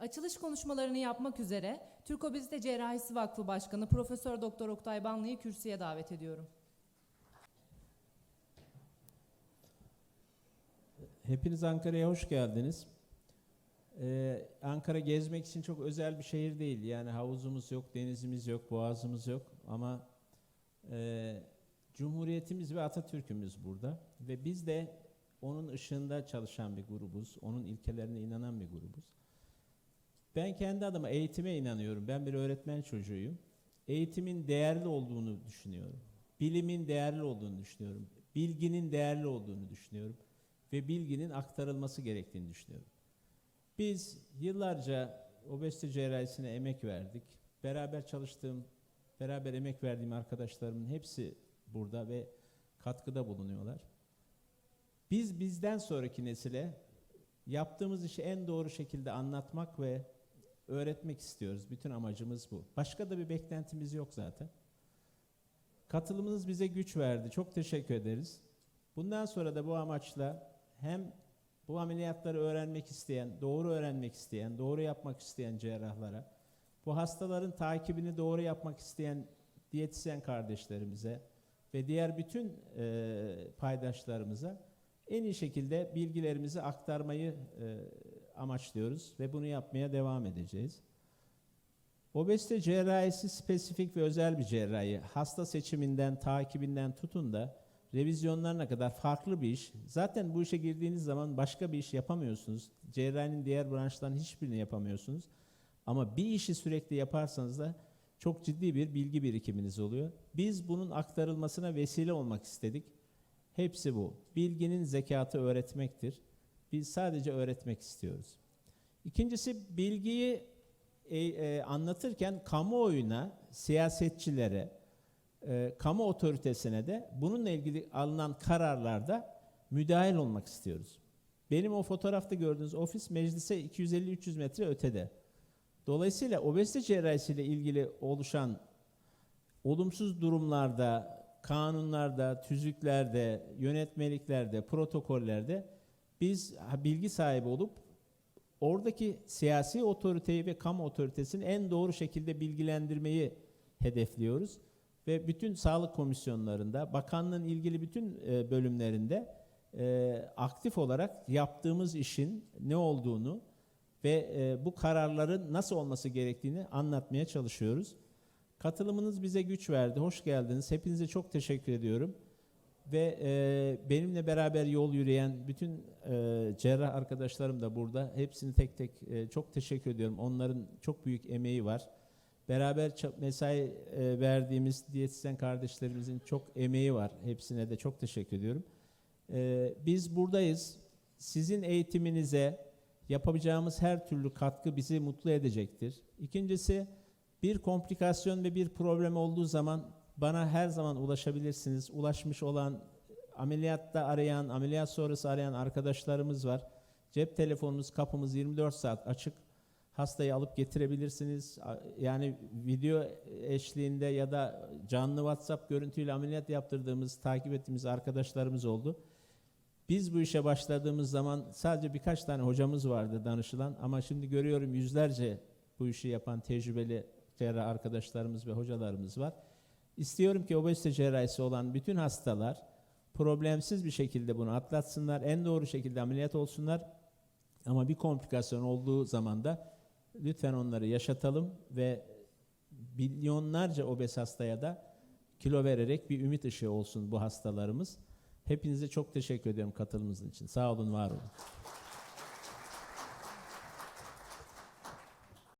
Açılış konuşmalarını yapmak üzere Türk Obezite Cerrahisi Vakfı Başkanı Profesör Doktor Oktay Banlı'yı kürsüye davet ediyorum. Hepiniz Ankara'ya hoş geldiniz. Ee, Ankara gezmek için çok özel bir şehir değil. Yani havuzumuz yok, denizimiz yok, boğazımız yok. Ama e, Cumhuriyetimiz ve Atatürk'ümüz burada. Ve biz de onun ışığında çalışan bir grubuz. Onun ilkelerine inanan bir grubuz. Ben kendi adıma eğitime inanıyorum. Ben bir öğretmen çocuğuyum. Eğitimin değerli olduğunu düşünüyorum. Bilimin değerli olduğunu düşünüyorum. Bilginin değerli olduğunu düşünüyorum ve bilginin aktarılması gerektiğini düşünüyorum. Biz yıllarca obezite cerrahisine emek verdik. Beraber çalıştığım, beraber emek verdiğim arkadaşlarımın hepsi burada ve katkıda bulunuyorlar. Biz bizden sonraki nesile yaptığımız işi en doğru şekilde anlatmak ve öğretmek istiyoruz. Bütün amacımız bu. Başka da bir beklentimiz yok zaten. Katılımınız bize güç verdi. Çok teşekkür ederiz. Bundan sonra da bu amaçla hem bu ameliyatları öğrenmek isteyen, doğru öğrenmek isteyen, doğru yapmak isteyen cerrahlara, bu hastaların takibini doğru yapmak isteyen diyetisyen kardeşlerimize ve diğer bütün e, paydaşlarımıza en iyi şekilde bilgilerimizi aktarmayı e, amaçlıyoruz ve bunu yapmaya devam edeceğiz. Obezite cerrahisi spesifik ve özel bir cerrahi. Hasta seçiminden, takibinden tutun da revizyonlarına kadar farklı bir iş. Zaten bu işe girdiğiniz zaman başka bir iş yapamıyorsunuz. Cerrahinin diğer branşlarının hiçbirini yapamıyorsunuz. Ama bir işi sürekli yaparsanız da çok ciddi bir bilgi birikiminiz oluyor. Biz bunun aktarılmasına vesile olmak istedik. Hepsi bu. Bilginin zekatı öğretmektir. Biz sadece öğretmek istiyoruz. İkincisi bilgiyi e, e, anlatırken kamuoyuna, siyasetçilere, e, kamu otoritesine de bununla ilgili alınan kararlarda müdahil olmak istiyoruz. Benim o fotoğrafta gördüğünüz ofis meclise 250-300 metre ötede. Dolayısıyla obezite cerrahisiyle ilgili oluşan olumsuz durumlarda, kanunlarda, tüzüklerde, yönetmeliklerde, protokollerde biz bilgi sahibi olup oradaki siyasi otoriteyi ve kamu otoritesini en doğru şekilde bilgilendirmeyi hedefliyoruz ve bütün sağlık komisyonlarında, bakanlığın ilgili bütün e, bölümlerinde e, aktif olarak yaptığımız işin ne olduğunu ve e, bu kararların nasıl olması gerektiğini anlatmaya çalışıyoruz. Katılımınız bize güç verdi. Hoş geldiniz. Hepinize çok teşekkür ediyorum. Ve e, benimle beraber yol yürüyen bütün e, cerrah arkadaşlarım da burada. Hepsini tek tek e, çok teşekkür ediyorum. Onların çok büyük emeği var. Beraber mesai e, verdiğimiz diyetisyen kardeşlerimizin çok emeği var. Hepsine de çok teşekkür ediyorum. E, biz buradayız. Sizin eğitiminize yapabileceğimiz her türlü katkı bizi mutlu edecektir. İkincisi bir komplikasyon ve bir problem olduğu zaman bana her zaman ulaşabilirsiniz. Ulaşmış olan ameliyatta arayan, ameliyat sonrası arayan arkadaşlarımız var. Cep telefonumuz, kapımız 24 saat açık hastayı alıp getirebilirsiniz. Yani video eşliğinde ya da canlı WhatsApp görüntüyle ameliyat yaptırdığımız, takip ettiğimiz arkadaşlarımız oldu. Biz bu işe başladığımız zaman sadece birkaç tane hocamız vardı danışılan ama şimdi görüyorum yüzlerce bu işi yapan tecrübeli cerrah arkadaşlarımız ve hocalarımız var. İstiyorum ki obezite cerrahisi olan bütün hastalar problemsiz bir şekilde bunu atlatsınlar, en doğru şekilde ameliyat olsunlar. Ama bir komplikasyon olduğu zaman da lütfen onları yaşatalım ve milyonlarca obez hastaya da kilo vererek bir ümit ışığı olsun bu hastalarımız. Hepinize çok teşekkür ediyorum katılımınız için. Sağ olun, var olun.